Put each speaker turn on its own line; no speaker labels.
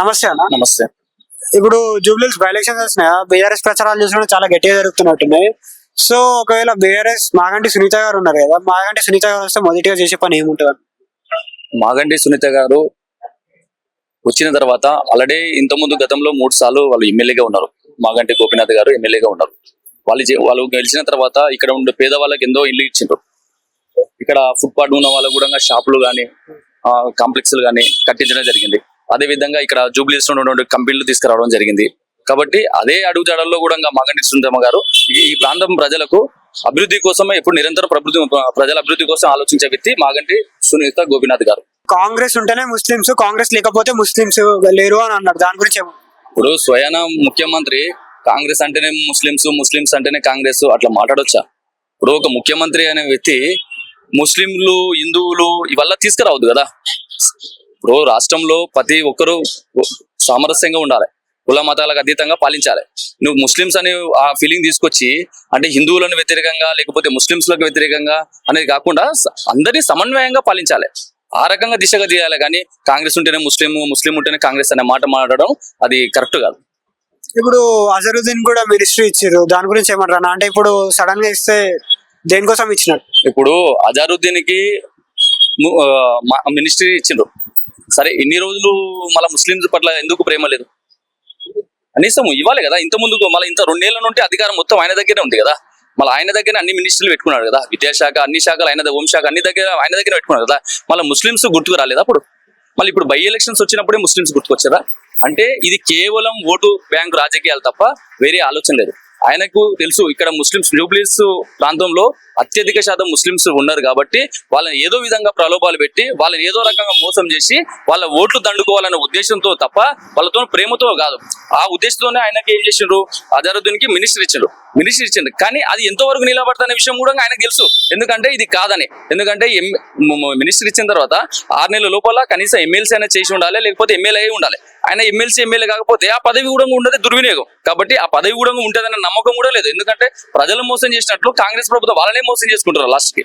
నమస్తే అన్న.
నమస్తే.
ఇప్పుడు జూబ్లీస్ బై ఎలక్షన్స్ వస్తున్నాయా బీఆర్ఎస్ ప్రచారాలు చూసిన చాలా గట్టిగా జరుగుతున్నట్టున్నాయి. సో ఒకవేళ బీఆర్ఎస్ మాగంటి సునీత గారు ఉన్నారు కదా మాగంటి సునీత గారు వస్తే మొదటిగా చేసే పని ఏముంటుంది?
మాగంటి సునీత గారు వచ్చిన తర్వాత ఆల్రెడీ ఇంత ముందు గతంలో మూడు సార్లు వాళ్ళు ఎమ్మెల్యేగా ఉన్నారు. మాగంటి గోపీనాథ్ గారు ఎమ్మెల్యేగా ఉన్నారు. వాళ్ళు వాళ్ళు గెలిచిన తర్వాత ఇక్కడ ఉండే పేదవాళ్ళకి ఎంతో ఇల్లు ఇచ్చిండ్రు. ఇక్కడ ఫుట్పాత్ ఉన్న వాళ్ళకు కూడా షాపులు కానీ కాంప్లెక్స్లు కానీ కట్టించడం జరిగింది. అదే విధంగా ఇక్కడ జూబ్లీస్ ఉన్నటువంటి కంపెనీలు తీసుకురావడం జరిగింది. కాబట్టి అదే అడుగుజాడల్లో కూడా మాగంటి సునీతమ్మ గారు ఈ ప్రాంతం ప్రజలకు అభివృద్ధి కోసమే ఎప్పుడు నిరంతరం ప్రభుత్వం ప్రజల అభివృద్ధి కోసం ఆలోచించే వ్యక్తి మాగంటి సునీత గోపీనాథ్ గారు.
కాంగ్రెస్ ఉంటేనే ముస్లిమ్స్ కాంగ్రెస్ లేకపోతే ముస్లిమ్స్ లేరు అని అన్నారు. దాని గురించి
ఇప్పుడు స్వయాన ముఖ్యమంత్రి కాంగ్రెస్ అంటేనే ముస్లింస్ ముస్లింస్ అంటేనే కాంగ్రెస్ అట్లా మాట్లాడొచ్చా? ఇప్పుడు ఒక ముఖ్యమంత్రి అనే వ్యక్తి ముస్లింలు హిందువులు ఇవల్ల తీసుకురావద్దు కదా. ఇప్పుడు రాష్ట్రంలో ప్రతి ఒక్కరూ సామరస్యంగా ఉండాలి. కుల మతాలకు అతీతంగా పాలించాలి. నువ్వు ముస్లింస్ అనే ఆ ఫీలింగ్ తీసుకొచ్చి అంటే హిందువులను వ్యతిరేకంగా లేకపోతే ముస్లింస్లకు వ్యతిరేకంగా అనేది కాకుండా అందరినీ సమన్వయంగా పాలించాలి. ఆ రకంగా దిశగా తీయాలి. కానీ కాంగ్రెస్ ఉంటేనే ముస్లిం ముస్లిం ఉంటేనే కాంగ్రెస్ అనే మాట మాట్లాడడం అది కరెక్ట్ కాదు.
ఇప్పుడు అజరుద్దీన్ కూడా మినిస్ట్రీ ఇచ్చారు. దాని గురించి ఏమంటారు? అంటే ఇప్పుడు సడన్గా ఇస్తే దేనికోసం ఇచ్చినట్టు
ఇప్పుడు అజారుద్దీన్కి మినిస్ట్రీ ఇచ్చిండ్రు. సరే ఇన్ని రోజులు మళ్ళీ ముస్లింస్ పట్ల ఎందుకు ప్రేమ లేదు? కనీసం ఇవ్వాలి కదా. ఇంత ముందు మళ్ళీ ఇంత రెండేళ్ళ నుండి అధికారం మొత్తం ఆయన దగ్గరే ఉంది కదా. మళ్ళీ ఆయన దగ్గర అన్ని మినిస్టర్లు పెట్టుకున్నాడు కదా. విద్యాశాఖ అన్ని శాఖలు ఆయన దగ్గర హోంశాఖ అన్ని దగ్గర ఆయన దగ్గర పెట్టుకున్నాడు కదా. మళ్ళీ ముస్లింస్ గుర్తుకు రాలేదు అప్పుడు? మళ్ళీ ఇప్పుడు బై ఎలక్షన్స్ వచ్చినప్పుడే ముస్లింస్ గుర్తుకొచ్చారా? అంటే ఇది కేవలం ఓటు బ్యాంకు రాజకీయాలు తప్ప వేరే ఆలోచన లేదు. ఆయనకు తెలుసు ఇక్కడ ముస్లింస్ జూబ్లీస్ ప్రాంతంలో అత్యధిక శాతం ముస్లింస్ ఉన్నారు కాబట్టి వాళ్ళని ఏదో విధంగా ప్రలోభాలు పెట్టి వాళ్ళని ఏదో రకంగా మోసం చేసి వాళ్ళ ఓట్లు దండుకోవాలనే ఉద్దేశంతో తప్ప వాళ్ళతో ప్రేమతో కాదు. ఆ ఉద్దేశంతోనే ఆయనకి ఏం చేసిండ్రు? అజరుద్దీన్కి మినిస్టర్ ఇచ్చిండ్రు. మినిస్టర్ ఇచ్చింది కానీ అది ఎంతవరకు నిలబడతానే విషయం కూడా ఆయనకు తెలుసు. ఎందుకంటే ఇది కాదని. ఎందుకంటే మినిస్టర్ ఇచ్చిన తర్వాత ఆరు నెలల లోపల కనీసం ఎమ్మెల్సీ అయినా చేసి ఉండాలి లేకపోతే ఎమ్మెల్యే అయి ఉండాలి. ఆయన ఎమ్మెల్సీ ఎమ్మెల్యే కాకపోతే ఆ పదవి కూడా ఉండదు దుర్వినియోగం. కాబట్టి ఆ పదవి కూడా ఉంటుందన్న నమ్మకం కూడా లేదు. ఎందుకంటే ప్రజలు మోసం చేసినట్లు కాంగ్రెస్ ప్రభుత్వం వాళ్ళనే మోసం చేసుకుంటారు లాస్ట్కి